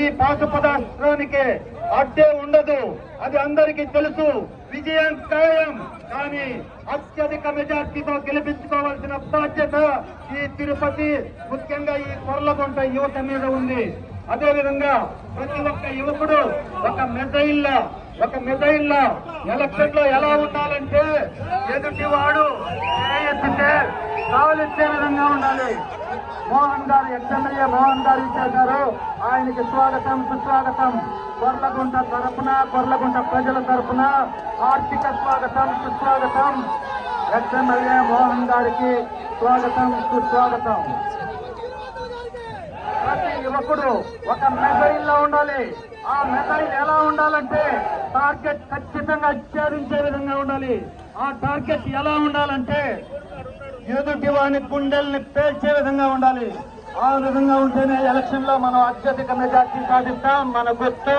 ఈ పాశుపదాస్త్రానికి అడ్డే ఉండదు. అది అందరికీ తెలుసు. విజయం ఖాయం. కానీ అత్యధిక మెజార్టీతో గెలిపించుకోవాల్సిన బాధ్యత ఈ తిరుపతి ముఖ్యంగా ఈ కొర్లగుంట యువత మీద ఉంది. అదేవిధంగా ప్రతి ఒక్క యువకుడు ఒక మెజైల్లా ఒక మెజైల్లా ఎలక్షన్లో ఎలా ఉండాలంటే ఎదుటివాడు కావలిచ్చే విధంగా ఉండాలి. మోహన్ గారు ఎక్స్ఎమ్మెల్యే మోహన్ గారు ఇచ్చేశారు. ఆయనకి స్వాగతం సుస్వాగతం. కొర్లగుంట తరపున కొర్లగుంట ప్రజల తరపున ఆర్థిక స్వాగతం సుస్వాగతం. ఎక్స్ఎమ్మెల్యే మోహన్ గారికి స్వాగతం సుస్వాగతం. ప్రతి యువకుడు ఒక మెసైల్లో ఉండాలి. ఆ మెసైల్ ఎలా ఉండాలంటే టార్గెట్ ఖచ్చితంగా ఛేదించే విధంగా ఉండాలి. ఆ టార్గెట్ ఎలా ఉండాలంటే ఎదుటి వాని గుండెల్ని పేల్చే విధంగా ఉండాలి. ఆ విధంగా ఉంటేనే ఎలక్షన్లో మనం అత్యధిక మెజార్టీ సాధిస్తాం మన గుర్తు